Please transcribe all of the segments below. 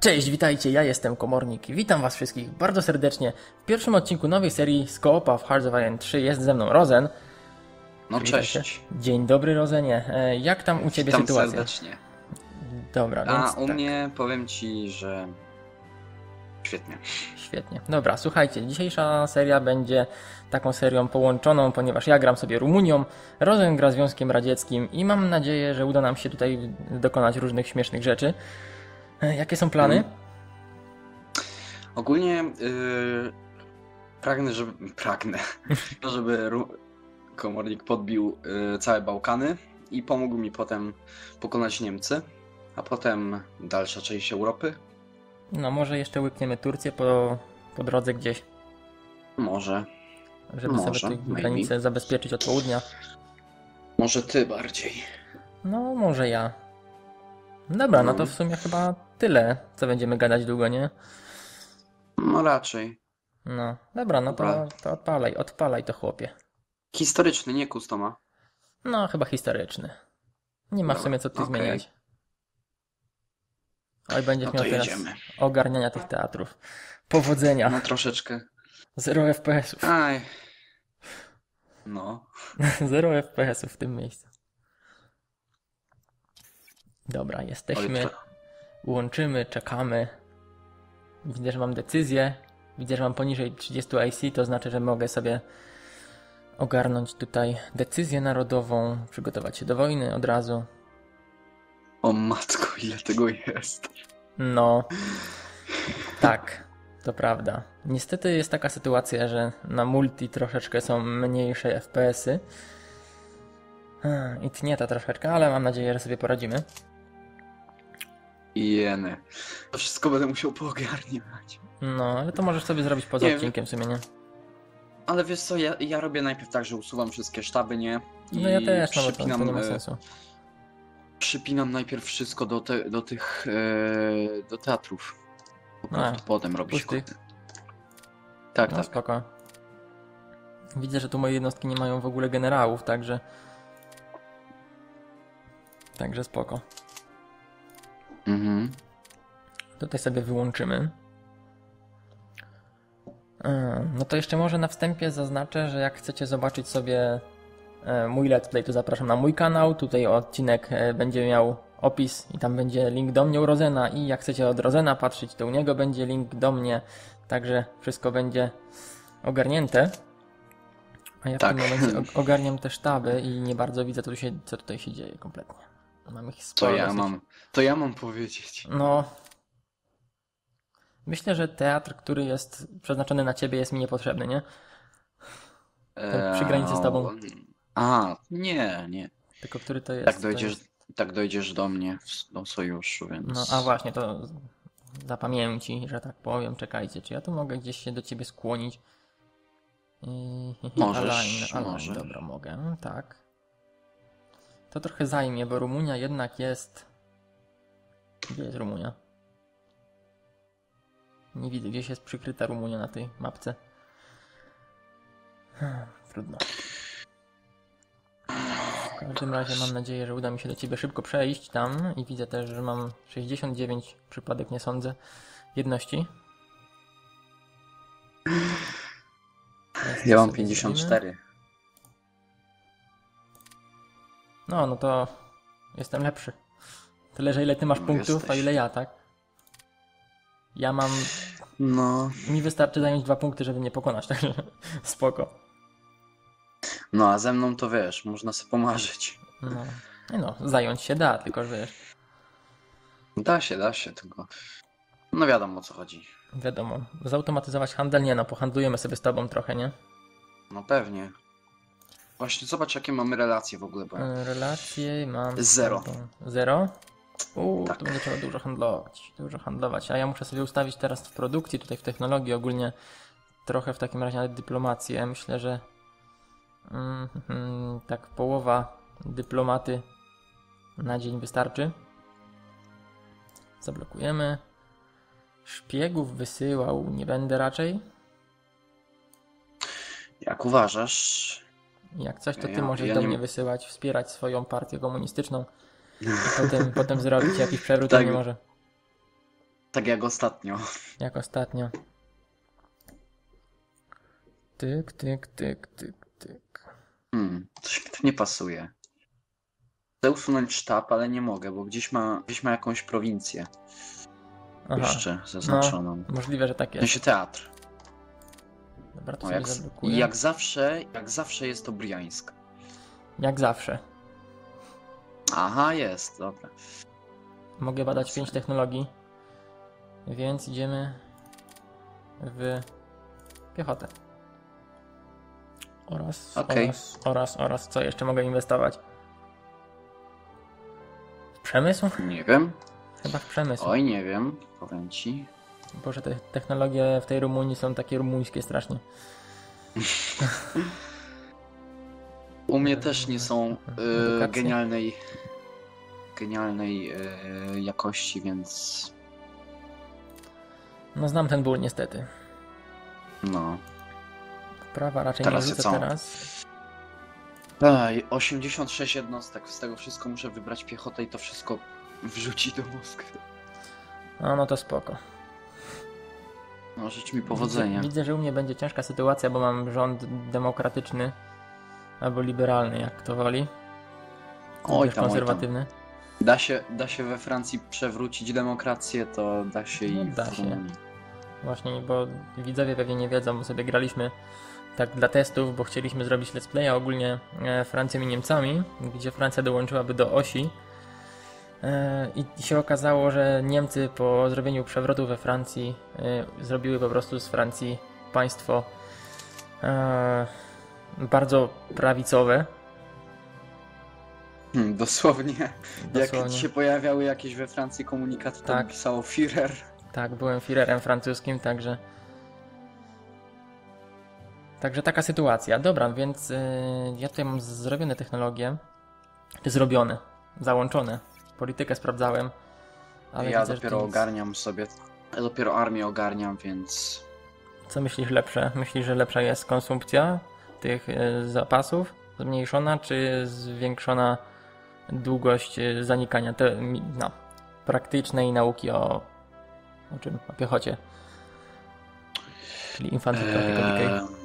Cześć, witajcie, ja jestem Komornik i witam was wszystkich bardzo serdecznie w pierwszym odcinku nowej serii Skoopa w Hearts of Iron 3. Jest ze mną Rozen. No Witajcie. cześć. Dzień dobry Rozenie. E, Jak tam u ciebie Witam sytuacja? serdecznie. Dobra, A więc u tak. mnie powiem ci, że świetnie. Świetnie. Dobra, słuchajcie, dzisiejsza seria będzie taką serią połączoną, ponieważ ja gram sobie Rumunią, Rozen gra Związkiem Radzieckim i mam nadzieję, że uda nam się tutaj dokonać różnych śmiesznych rzeczy. E, Jakie są plany? Mhm. Ogólnie yy, pragnę, żeby pragnę, żeby Ru- komornik podbił yy, całe Bałkany i pomógł mi potem pokonać Niemcy, a potem dalsza część Europy. No, może jeszcze łykniemy Turcję po, po drodze gdzieś, Może, żeby Może, sobie granicę zabezpieczyć od południa. może ty bardziej. No, może ja. Dobra, no to No. w sumie chyba tyle, co będziemy gadać długo, nie? No raczej. No, dobra, no to, to odpalaj, odpalaj to chłopie. Historyczny, nie kustoma. No, chyba historyczny. Nie ma w sumie co tu okej. zmieniać. Oj, będziesz No miał teraz jedziemy. ogarniania tych teatrów. Powodzenia. No troszeczkę. Zero FPS-ów. Aj. No. Zero FPS-ów w tym miejscu. Dobra, jesteśmy. Oj, Łączymy, czekamy. Widzę, że mam decyzję. Widzę, że mam poniżej 30 IC, to znaczy, że mogę sobie ogarnąć tutaj decyzję narodową, przygotować się do wojny od razu. O matko, ile tego jest. No, tak, to prawda. Niestety jest taka sytuacja, że na multi troszeczkę są mniejsze FPS-y. I tnie to troszeczkę, ale mam nadzieję, że sobie poradzimy. Jeny. To wszystko będę musiał poogarniać. No, ale to możesz sobie zrobić poza Nie odcinkiem w sumie, nie? Ale wiesz co, ja, ja robię najpierw tak, że usuwam wszystkie sztaby, nie? I No ja też, no to, nie ma e, sensu. przypinam najpierw wszystko do, te, do tych, e, do teatrów. Po A, prostu potem robić pustych. kody. Tak, No tak. spoko. Widzę, że tu moje jednostki nie mają w ogóle generałów, także... Także spoko. Mhm. Tutaj sobie wyłączymy. No to jeszcze może na wstępie zaznaczę, że jak chcecie zobaczyć sobie e, mój let's play, to zapraszam na mój kanał. Tutaj odcinek e, będzie miał opis i tam będzie link do mnie u Rozena i jak chcecie od Rozena patrzeć, to u niego będzie link do mnie. Także wszystko będzie ogarnięte. A ja w Tak. tym momencie o- ogarniam te sztaby i nie bardzo widzę, co, tu się, co tutaj się dzieje kompletnie. Mam ich To sporo ja dosyć. mam, to ja mam powiedzieć. No. Myślę, że teatr, który jest przeznaczony na ciebie, jest mi niepotrzebny, nie? Tak, przy granicy z tobą. Eee, A, nie, nie. Tylko który to jest. Tak to dojdziesz, jest- tak dojdziesz do mnie, w- do sojuszu, więc... No, a właśnie, to zapamięci, że tak powiem. Czekajcie, czy ja tu mogę gdzieś się do ciebie skłonić? I... Możesz, align, align, możesz. dobra, mogę, tak. To trochę zajmie, bo Rumunia jednak jest... Gdzie jest Rumunia? Nie widzę, gdzieś jest przykryta Rumunia na tej mapce. Trudno. W każdym razie mam nadzieję, że uda mi się do ciebie szybko przejść tam i widzę też, że mam 69 przypadek, nie sądzę, jedności. Ja mam Sobie 54. No, no to jestem lepszy. Tyle, że ile ty masz No, punktów, a jesteś. ile ja, tak? Ja mam... No, Mi wystarczy zająć dwa punkty, żeby mnie pokonać, także spoko. no a ze mną to wiesz, można sobie pomarzyć. No, no, zająć się da, tylko że wiesz, Da się, da się, tylko... No wiadomo o co chodzi. wiadomo, zautomatyzować handel, nie no, pohandlujemy sobie z tobą trochę, nie? No pewnie. Właśnie zobacz jakie mamy relacje w ogóle, bo... E, Relacje mam. Zero. Zero? Uuu, Tak. to będzie trzeba dużo handlować. Dużo handlować. A ja muszę sobie ustawić teraz w produkcji, tutaj w technologii ogólnie trochę w takim razie na dyplomację. Myślę, że mm, mm, tak połowa dyplomaty na dzień wystarczy. Zablokujemy. Szpiegów wysyłał nie będę raczej. Jak uważasz? Jak coś, to ty Ja- możesz ja do nie- mnie wysyłać, wspierać swoją partię komunistyczną. I potem, potem zrobić jakiś przewrót, Tak. nie może. Tak jak ostatnio. Jak ostatnio. Tyk, tyk, tyk, tyk, tyk. Hmm, coś mi tu nie pasuje. Chcę usunąć sztab, ale nie mogę, bo gdzieś ma, gdzieś ma jakąś prowincję Aha, jeszcze zaznaczoną. możliwe, że tak W jest. sensie teatr. Dobra, to No, jak, zablokuję. Jak zawsze, jak zawsze jest to Briańsk. Jak zawsze. Aha, jest, dobra. Mogę badać 5 technologii. Więc idziemy w piechotę. Oraz, Okej. oraz, oraz, oraz, co jeszcze mogę inwestować? W przemysł? Nie wiem. Chyba w przemysł. Oj, nie wiem. Powiem ci. Boże, te technologie w tej Rumunii są takie rumuńskie strasznie. U mnie też nie są y, genialnej genialnej y, jakości, więc No znam ten ból niestety. no. Prawa raczej Teraz nie co? teraz. Ej, 86 jednostek, z tego wszystko muszę wybrać piechotę i to wszystko wrzucić do Moskwy. No, no to spoko. No, życz mi powodzenia. Widzę, że u mnie będzie ciężka sytuacja, bo mam rząd demokratyczny albo liberalny, jak kto woli. Oj tam, oj tam. konserwatywny. Da się, da się we Francji przewrócić demokrację, to da się i No, da w się. Właśnie, bo widzowie pewnie nie wiedzą, bo sobie graliśmy tak dla testów, bo chcieliśmy zrobić let's playa ogólnie e, Francją i Niemcami, gdzie Francja dołączyłaby do osi. E, I się okazało, że Niemcy po zrobieniu przewrotu we Francji e, zrobiły po prostu z Francji państwo e, bardzo prawicowe. Hmm, dosłownie, jak Dosłownie. się pojawiały jakieś we Francji komunikaty, to Tak. pisało Führer. Tak, byłem Führerem francuskim, także. Także taka sytuacja. Dobra, więc yy, ja tutaj mam zrobione technologie. Zrobione, załączone. Politykę sprawdzałem. Ale ja widzę, dopiero ogarniam sobie, ja dopiero armię ogarniam, więc Co myślisz lepsze? Myślisz, że lepsza jest konsumpcja tych yy, zapasów? Zmniejszona, czy zwiększona długość yy, zanikania? Te, no, praktycznej nauki o, o czym? O piechocie. Czyli Decay. Eee,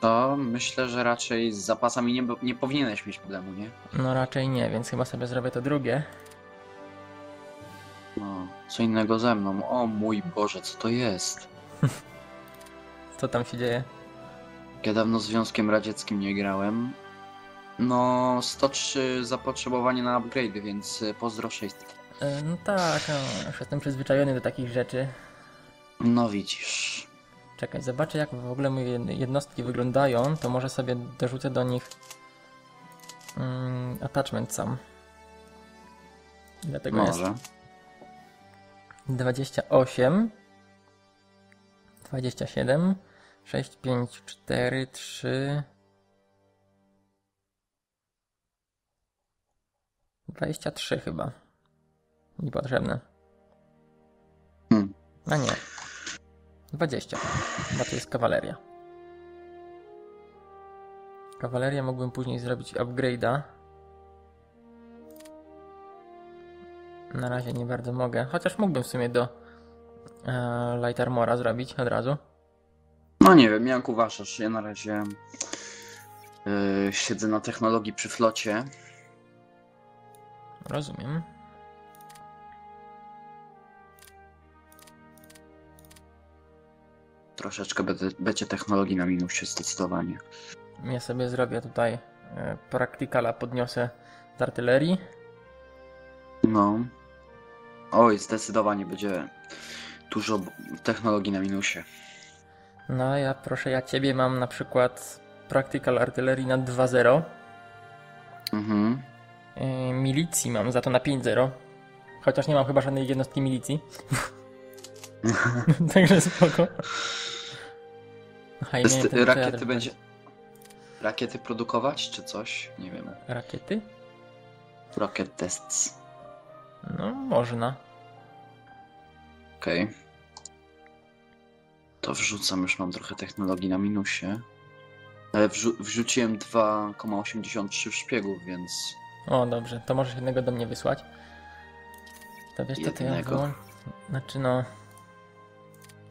to myślę, że raczej z zapasami nie, nie powinieneś mieć problemu, nie? No raczej nie, więc chyba sobie zrobię to drugie. No, co innego ze mną. O mój Boże, co to jest? Co tam się dzieje? Ja dawno z Związkiem Radzieckim nie grałem. No, 103 zapotrzebowanie na upgrade, więc y, pozdro 600. E, No tak, no, już jestem przyzwyczajony do takich rzeczy. No widzisz. Czekaj, zobaczę jak w ogóle moje jed- jednostki wyglądają, to może sobie dorzucę do nich mm, attachment sam. Ile tego Może. jest? 28 27 6, 5, 4, 3 23 chyba. Niepotrzebne. Hmm. A nie. 20. Bo to jest kawaleria. Kawaleria mógłbym później zrobić upgrade'a. Na razie nie bardzo mogę. Chociaż mógłbym w sumie do e, Light Armora zrobić od razu. No nie wiem, jak uważasz? Ja na razie yy, siedzę na technologii przy flocie. Rozumiem. Troszeczkę będzie, technologii na minusie zdecydowanie. Ja sobie zrobię tutaj e, praktykala, podniosę z artylerii. No. Oj, zdecydowanie będzie dużo technologii na minusie. No ja proszę, ja ciebie mam na przykład praktykal artylerii na 2.0. Mhm. Yy, milicji mam za to na 5-0. Chociaż nie mam chyba żadnej jednostki milicji. Także spoko. Aha, ten rakiety teatr. będzie. Rakiety produkować czy coś? Nie wiem. Rakiety? Rocket tests. No, można. Okej. To wrzucam, już mam trochę technologii na minusie. Ale wrzu wrzuciłem 2,83 w szpiegów, więc O, dobrze. To możesz jednego do mnie wysłać. To wiesz to ja Jednego. wyłą Znaczy no...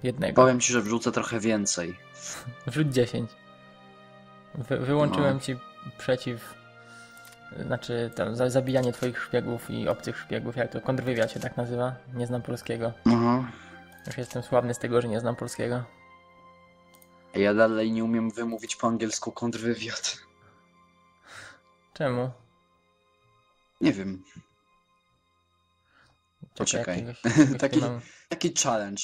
Jednego. Powiem ci, że wrzucę trochę więcej. Wrzuć 10. Wy, wyłączyłem No. ci przeciw... Znaczy tam za, zabijanie twoich szpiegów i obcych szpiegów, jak to kontrwywiad się tak nazywa. Nie znam polskiego. Aha. Już jestem sławny z tego, że nie znam polskiego. Ja dalej nie umiem wymówić po angielsku kontrwywiad. Czemu? Nie wiem. Czekaj, Poczekaj. jakiegoś- jakiegoś Taki- mam Taki challenge.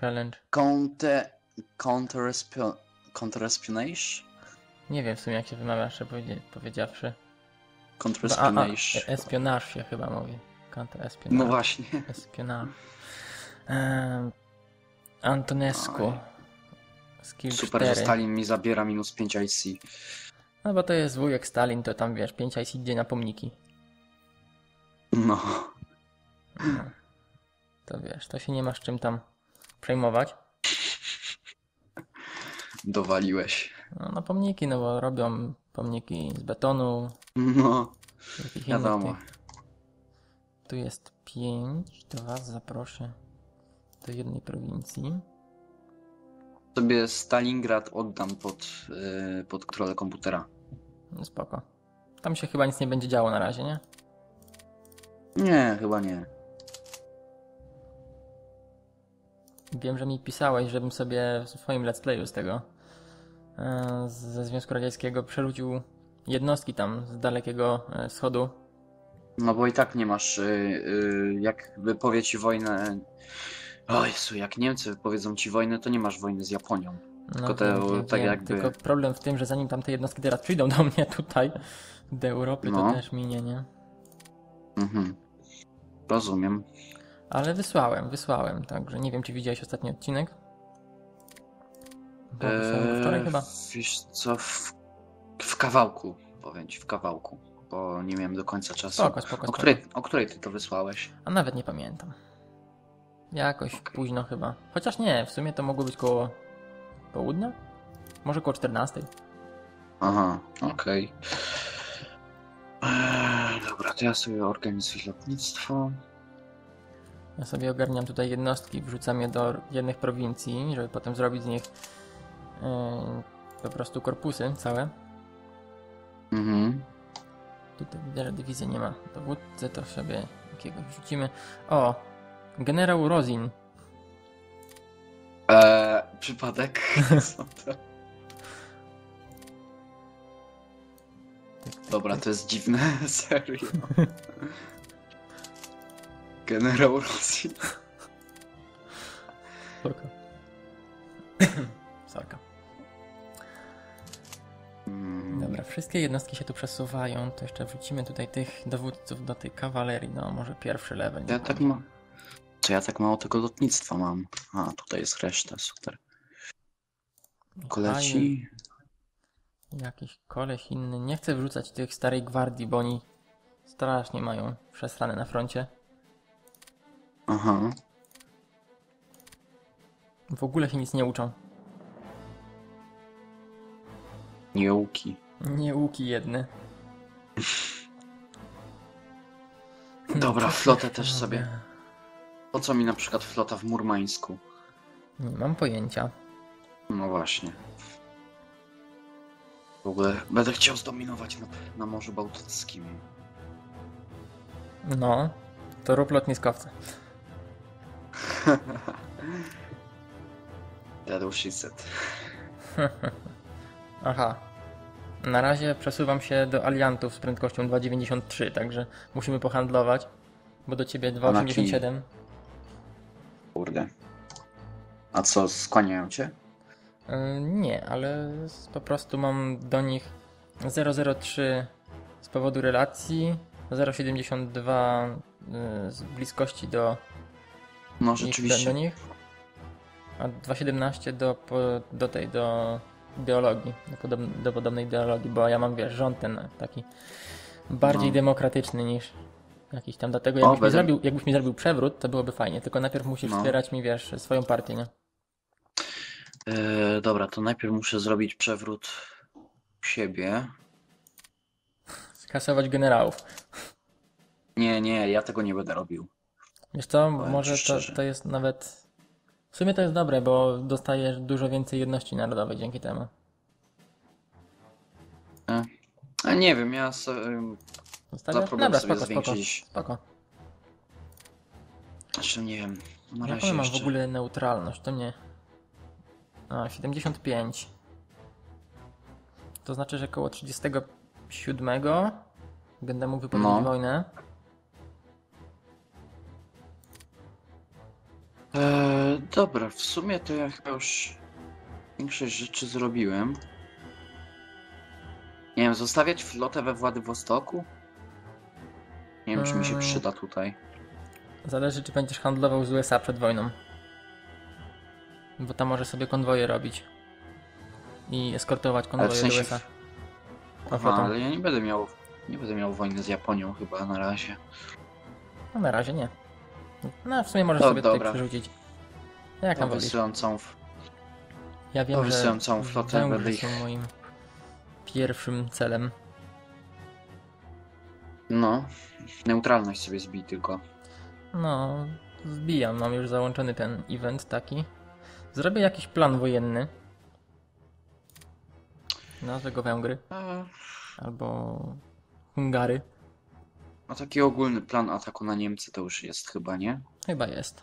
Challenge. Counter... Counter-espionage? Counter-espionage? Nie wiem w sumie jak się wymawia, szczerze powiedzia- powiedziawszy. Counter-espionage. espionage się chyba mówi. Counter espionage. No właśnie. Espionage. Um, Antonescu. Skill Super, 4. że Stalin mi zabiera minus 5 IC. No bo to jest wujek Stalin, to tam wiesz, 5 IC idzie na pomniki. No. No. To wiesz, to się nie masz czym tam przejmować. Dowaliłeś. No, na pomniki, no bo robią pomniki z betonu, No. innych Wiadomo. tych. Tu jest 5, to was zaproszę do jednej prowincji. Sobie Stalingrad oddam pod, yy, pod kontrolę komputera. No spoko. Tam się chyba nic nie będzie działo na razie, nie? Nie, chyba nie. Wiem, że mi pisałeś, żebym sobie w swoim let's playu z tego e, ze Związku Radzieckiego przerzucił jednostki tam z dalekiego e, wschodu. No bo i tak nie masz, yy, yy, jak wypowie ci wojnę... O Jezu, jak Niemcy wypowiedzą ci wojnę, to nie masz wojny z Japonią. No, Tylko te- tak jakby- Tylko problem w tym, że zanim tam te jednostki teraz przyjdą do mnie tutaj, do Europy, to No. też minie, nie? Mhm. Rozumiem. Ale wysłałem, wysłałem, także nie wiem, czy widziałeś ostatni odcinek. Bo go wczoraj Eee, chyba. Wiesz co, w, w kawałku, powiem ci, w kawałku, bo nie miałem do końca czasu. Spoko, spoko, O spoko. której, o której ty to wysłałeś? A nawet nie pamiętam. Jakoś Okej. późno chyba. Chociaż nie, w sumie to mogło być koło południa? Może koło 14. Aha, okej. Eee, Dobra, to ja sobie organizuję lotnictwo. Ja sobie ogarniam tutaj jednostki, wrzucam je do jednych prowincji, żeby potem zrobić z nich yy, po prostu korpusy całe. Mhm. Tutaj widzę, że dywizji nie ma dowódcy, to sobie jakiegoś wrzucimy. O! Generał Rozin. Eee, przypadek? Dobra, to jest dziwne, serio. Generał Rosji. Spoko. Sorka. Mm, Dobra, wszystkie jednostki się tu przesuwają, to jeszcze wrzucimy tutaj tych dowódców do tej kawalerii, no może pierwszy level. Ja tak ma... Co ja tak mało tego lotnictwa mam? A, tutaj jest reszta, super. Koleci. Jakiś koleś inny. Nie chcę wrzucać tych starej gwardii, bo oni strasznie mają przesrane na froncie. Aha. W ogóle się nic nie uczą. Niełki. Nie łuki jedne. Dobra, flotę też sobie. Po co mi na przykład flota w Murmańsku? Nie mam pojęcia. No właśnie. W ogóle będę chciał zdominować na, na Morzu Bałtyckim. No, to rób lotniskowce. That was she said. Aha. Na razie przesuwam się do aliantów z prędkością 2,93, także musimy pohandlować. Bo do ciebie na 2,87. Kurde. A co, skłaniają cię? Y, Nie, ale po prostu mam do nich 003 z powodu relacji, 072 y, z bliskości do, No nich, do rzeczywiście. nich, a 217 do, do tej, do ideologii, do, podob, do podobnej ideologii, bo ja mam, wiesz, rząd ten taki bardziej No. demokratyczny niż jakiś tam, dlatego O, jakbyś, mi będę- zrobił, jakbyś mi zrobił przewrót, to byłoby fajnie, tylko najpierw musisz No. wspierać mi, wiesz, swoją partię, nie? E, dobra, to najpierw muszę zrobić przewrót siebie. Skasować generałów. Nie, nie, ja tego nie będę robił. Wiesz co, może to, to jest nawet... W sumie to jest dobre, bo dostajesz dużo więcej jedności narodowej dzięki temu. A nie wiem, ja sobie, Zostawiasz? problem Dobra, sobie spoko, spoko, zwiększyć. spoko. znaczy nie wiem, na Jaką razie ja mam w ogóle neutralność? To nie... A, 75. To znaczy, że koło 37 będę mógł wypowiedzieć No. wojnę. Eee, dobra, w sumie to ja chyba już większość rzeczy zrobiłem. Nie wiem, zostawiać flotę we Władywostoku? Nie wiem, czy mi się Eee. przyda tutaj. Zależy, czy będziesz handlował z USA przed wojną. Bo tam może sobie konwoje robić. I eskortować konwoje Ale w sensie... do USA. Aha, ale ja nie będę miał... Nie będę miał wojny z Japonią chyba na razie. No na razie nie. No w sumie możesz No, sobie dobra. tutaj przerzucić. Jak tam wysyłam całą... Ja wiem, to że wysyłam całą flotę, będę ich- są moim pierwszym celem. No, neutralność sobie zbij tylko. No, zbijam. Mam już załączony ten event taki. Zrobię jakiś plan wojenny. Nazwę go Węgry. Eee, Albo Hungary. A taki ogólny plan ataku na Niemcy to już jest chyba, nie? Chyba jest.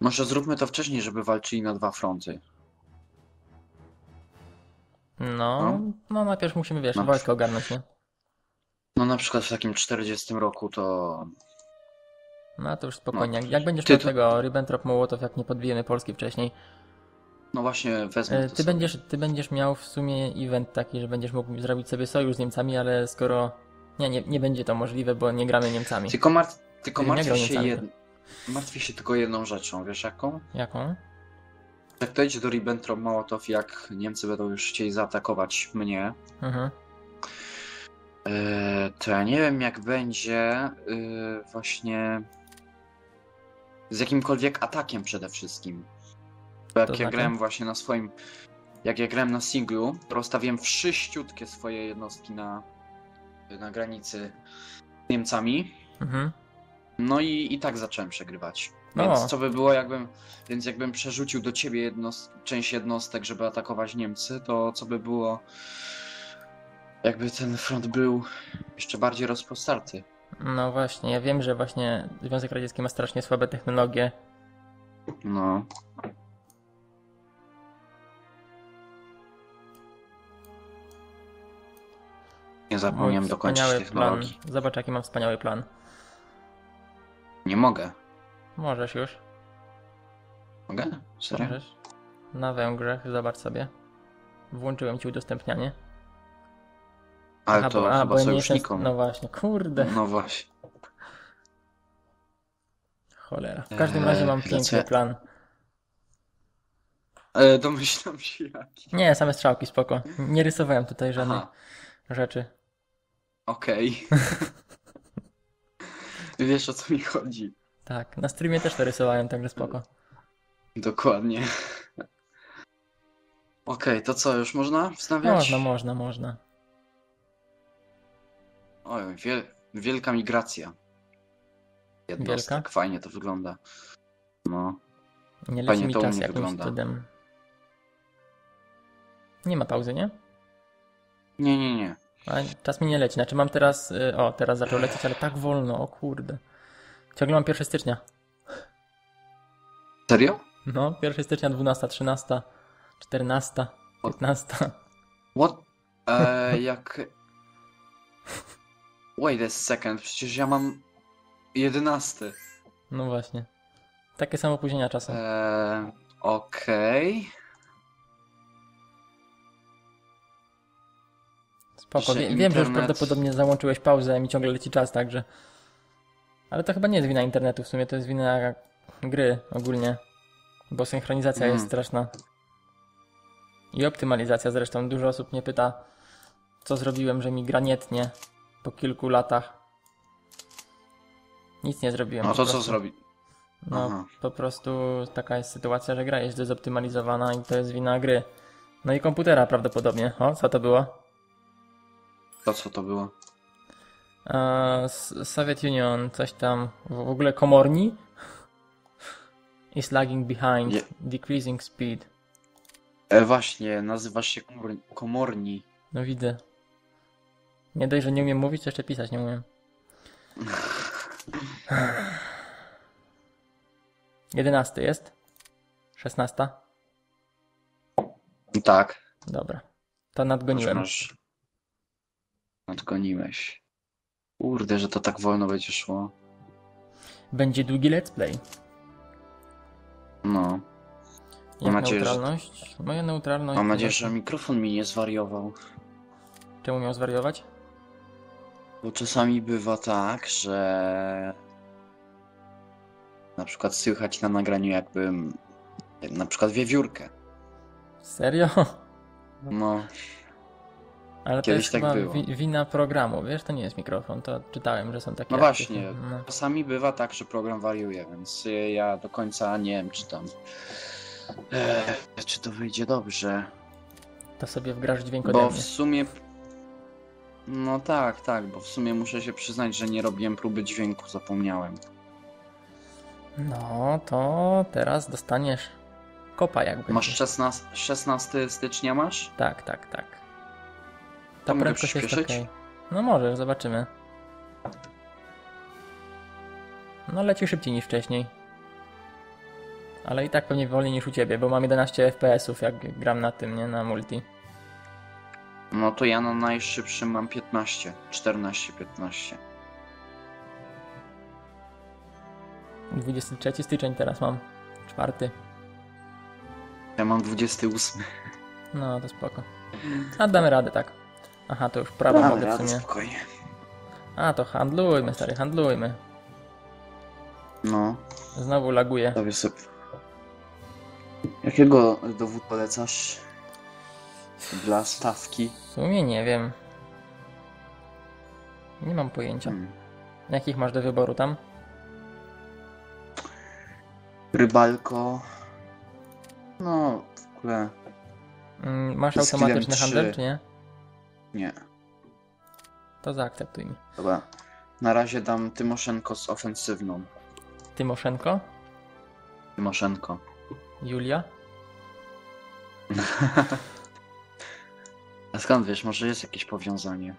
Może zróbmy to wcześniej, żeby walczyli na dwa fronty. No, No. no najpierw musimy, wiesz, No. wojsko ogarnąć, nie? No na przykład w takim 40 roku to... No to już spokojnie. No. Jak, będziesz miał to- tego Ribbentrop-Mołotow, jak nie podbijemy Polski wcześniej, No właśnie wezmę e, ty sobie. będziesz, ty będziesz miał w sumie event taki, że będziesz mógł zrobić sobie sojusz z Niemcami, ale skoro... Nie, nie, nie będzie to możliwe, bo nie gramy Niemcami. Tylko, mar... tylko martwię się jed... Martwię się tylko jedną rzeczą, wiesz jaką? Jaką? Jak to idzie do Ribbentrop-Mołotow, jak Niemcy będą już chcieli zaatakować mnie, Mhm. e, to ja nie wiem jak będzie e, właśnie z jakimkolwiek atakiem przede wszystkim. Bo jak To ja znaczy? grałem właśnie na swoim, jak ja grałem na singlu, to rozstawiłem wszyściutkie swoje jednostki na, na granicy z Niemcami. Mhm. No i, i tak zacząłem przegrywać. Więc co by było, jakbym, więc jakbym przerzucił do ciebie jednost, część jednostek, żeby atakować Niemcy, to co by było, jakby ten front był jeszcze bardziej rozpostarty. No właśnie, ja wiem, że właśnie Związek Radziecki ma strasznie słabe technologie. No. Nie zapomniałem dokończyć technologii. plan. Zobacz, jaki mam wspaniały plan. Nie mogę. Możesz już. Mogę? Serio? Możesz. Na Węgrzech, zobacz sobie. Włączyłem ci udostępnianie. Ale Aha, to bo, a, bo sojusznikom. No właśnie, kurde. No właśnie. Cholera. W każdym Eee, razie mam piękny plan. E, domyślam się jaki. Nie, same strzałki, spoko. Nie rysowałem tutaj żadnych Aha, rzeczy. Okej. Wiesz o co mi chodzi. Tak, na streamie też to rysowałem, także spoko. Dokładnie. Okej, to co, już można wstawiać? Można, można, można. Oj, wiel wielka migracja. Jednostek, Wielka? fajnie to wygląda. No, Nie leci Fajnie mi to u czas mnie jakimś wygląda. cudem. Nie ma pauzy, nie? nie, nie, nie. A czas mi nie leci. Znaczy mam teraz. y, O, teraz zaczął lecieć, ale tak wolno, o kurde. Ciągle mam 1 stycznia. Serio? No, 1 stycznia, 12, 13, 14, 15. What? E, jak... Wait a second, przecież ja mam 11. No właśnie. Takie samo opóźnienia czasem. E, Okej. Spoko. wiem, że już internet- prawdopodobnie załączyłeś pauzę, mi ciągle leci czas, także. Ale to chyba nie jest wina internetu, w sumie to jest wina gry ogólnie. Bo synchronizacja Mm. jest straszna. I optymalizacja zresztą. Dużo osób mnie pyta, co zrobiłem, że mi gra nie tnie po kilku latach. Nic nie zrobiłem. No to co zrobi? No, Aha. po prostu taka jest sytuacja, że gra jest dezoptymalizowana i to jest wina gry. No i komputera prawdopodobnie. O, co to było? To co to było? Soviet Union, coś tam, w ogóle komorni is lagging behind, Nie. decreasing speed. E, właśnie, nazywasz się komor... komorni. No widzę. Nie dość, że nie umiem mówić, to jeszcze pisać nie umiem. Jedenasty jest? Szesnasta? Tak. Dobra. To nadgoniłem. masz... Nadgoniłeś. Kurde, że to tak wolno będzie szło. Będzie długi let's play. No. Jak nadzieję, że- neutralność? Moja neutralność... Mam nadzieję, że mikrofon mi nie zwariował. Czemu miał zwariować? Bo czasami bywa tak, że na przykład słychać na nagraniu jakbym na przykład wiewiórkę. Serio? No, Ale to Kiedyś jest tak było. wi- wina programu, wiesz? To nie jest mikrofon, to czytałem, że są takie... no właśnie. No. Czasami bywa tak, że program wariuje, więc y, ja do końca nie wiem, czy tam. Eee, czy to wyjdzie dobrze. To sobie wgrasz dźwięk ode Bo w sumie. No tak, tak, bo w sumie muszę się przyznać, że nie robiłem próby dźwięku, zapomniałem. No, to teraz dostaniesz kopa jakby. Masz 16, 16 stycznia masz? Tak, tak, tak. Ta mogę prędkość jest okej. No może, zobaczymy. No leci szybciej niż wcześniej. Ale i tak pewnie wolniej niż u ciebie, bo mam 11 FPS-ów jak gram na tym, nie? Na multi. No to ja na najszybszym mam 15, 14, 15. 23 styczeń teraz mam. Czwarty. Ja mam 28. No, to spoko. A damy radę, tak. Aha, to już prawo Damy mogę w sumie. spokojnie. A, to handlujmy, stary, handlujmy. No, Znowu laguje. sobie. Jakiego dowód polecasz? Dla stawki? W sumie nie wiem. Nie mam pojęcia. Hmm. Jakich masz do wyboru tam? Rybalko. No, w ogóle Mm, Masz automatyczny handel, czy nie? Nie. To zaakceptuj mi. Dobra. Na razie dam Tymoszenko z ofensywną. Tymoszenko? Tymoszenko. Julia? A skąd wiesz, może jest jakieś powiązanie?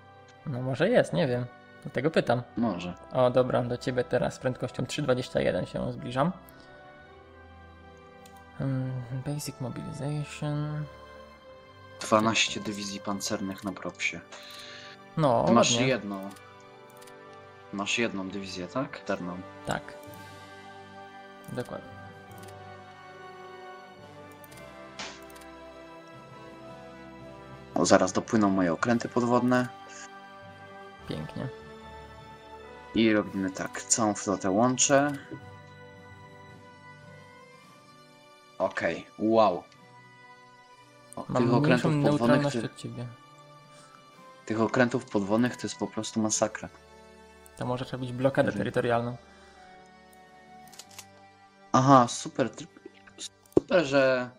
No może jest, nie wiem. Dlatego pytam. Może. O, dobra, do ciebie teraz z prędkością 3.21 się zbliżam. Mm, Basic Mobilization. 12 dywizji pancernych na propsie. No, masz ładnie. jedną. Masz jedną dywizję, tak? Terną. Tak. Dokładnie. O, zaraz dopłyną moje okręty podwodne. Pięknie. I robimy tak. Całą flotę łączę. Okej, wow. O, Mam tych okrętów podwodnych, ty, od ciebie. tych okrętów podwodnych to jest po prostu masakra. To może trzeba być blokadę terytorialną. Aha, super. Super, że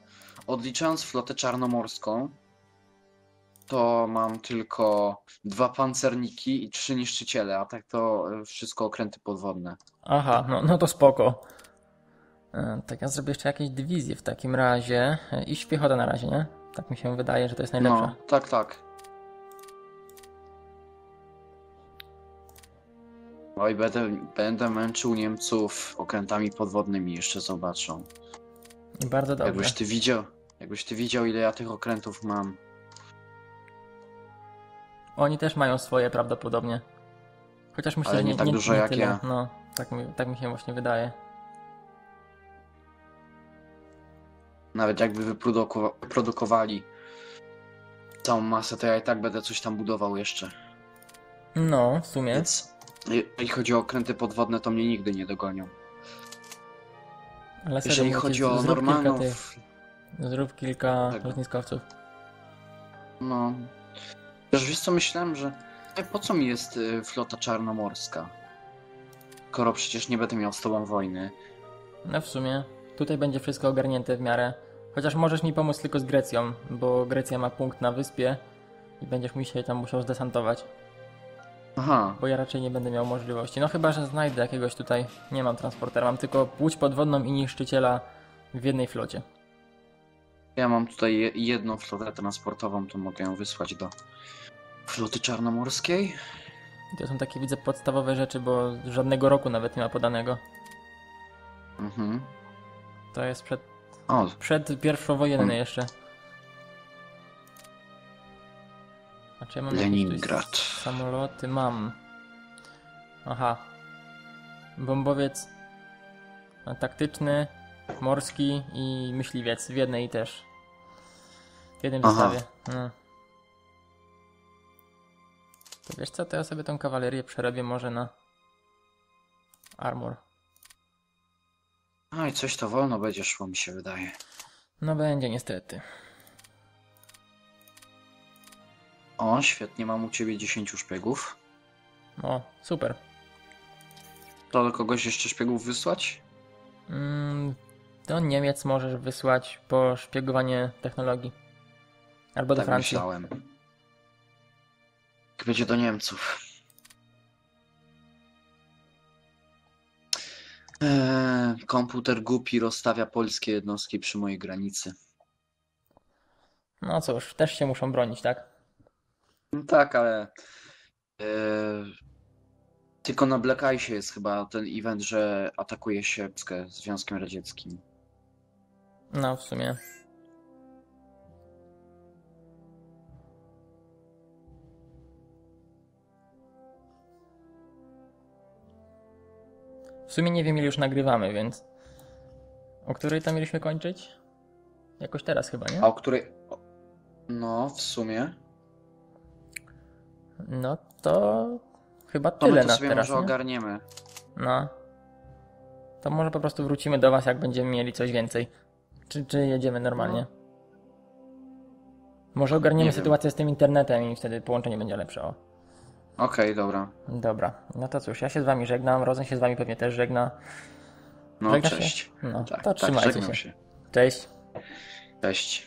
odliczając flotę czarnomorską, to mam tylko dwa pancerniki i trzy niszczyciele, a tak to e, wszystko okręty podwodne. Aha, no, no to spoko. E, Tak, ja zrobię jeszcze jakieś dywizje w takim razie. E, Iść piechotę na razie, nie? Tak mi się wydaje, że to jest najlepsze. No, tak, tak. Oj, będę, będę męczył Niemców okrętami podwodnymi, jeszcze zobaczą. I bardzo dobrze. Jakbyś ty widział, jakbyś ty widział, ile ja tych okrętów mam. Oni też mają swoje prawdopodobnie. Chociaż myślę, Ale że nie nie, tak nie, dużo nie jak tyle. ja. No, tak mi, tak mi się właśnie wydaje. Nawet jakby wyprodukowa- wyprodukowali całą masę, to ja i tak będę coś tam budował jeszcze. No, w sumie. Więc jeżeli chodzi o okręty podwodne, to mnie nigdy nie dogonią. Ale serio, Jeżeli chodzi o zrób kilka tych, zrób kilka Tego. lotniskowców. No. Wiesz, wiesz co, myślałem, że po co mi jest y, flota czarnomorska? Skoro przecież nie będę miał z tobą wojny. No w sumie. Tutaj będzie wszystko ogarnięte w miarę. Chociaż możesz mi pomóc tylko z Grecją, bo Grecja ma punkt na wyspie i będziesz mi się tam musiał zdesantować. Aha, bo ja raczej nie będę miał możliwości. No chyba, że znajdę jakiegoś tutaj. Nie mam transportera, mam tylko łódź podwodną i niszczyciela w jednej flocie. ja mam tutaj je- jedną flotę transportową, to mogę ją wysłać do floty czarnomorskiej. I to są takie, widzę, podstawowe rzeczy, bo żadnego roku nawet nie ma podanego. Mhm. To jest przed, O, przed pierwszowojenny Hmm. jeszcze. A czy ja mam Leningrad. samoloty? Mam. Aha. Bombowiec a, taktyczny, morski i myśliwiec w jednej też. W jednym Aha. zestawie. No. To wiesz co, to ja sobie tą kawalerię przerobię może na armor. No i coś to wolno będzie szło, mi się wydaje. No będzie niestety. O, świetnie, mam u ciebie 10 szpiegów. O, super. To do kogoś jeszcze szpiegów wysłać? Mm, do Niemiec możesz wysłać po szpiegowanie technologii. Albo do tak Francji. myślałem. Jak będzie do Niemców. Eee, komputer głupi rozstawia polskie jednostki przy mojej granicy. No cóż, też się muszą bronić, tak? No tak, ale eee, tylko na Black Ice jest chyba ten event, że atakuje się Związkiem Radzieckim. No, w sumie. Sumie nie wiem, ile już nagrywamy, więc. O której tam mieliśmy kończyć? Jakoś teraz chyba, nie? A o której... No, w sumie. No to. Chyba To my tyle to na sobie teraz. może Nie? ogarniemy. No. To może po prostu wrócimy do Was, jak będziemy mieli coś więcej. Czy, czy jedziemy normalnie? Może ogarniemy Nie wiem. sytuację z tym internetem i wtedy połączenie będzie lepsze. O. Okej, dobra. Dobra, no to cóż, ja się z Wami żegnam, Rozen się z Wami pewnie też żegna. No, Żegnasz się? cześć. No, Tak, to tak, trzymajcie się. się. Cześć. Cześć.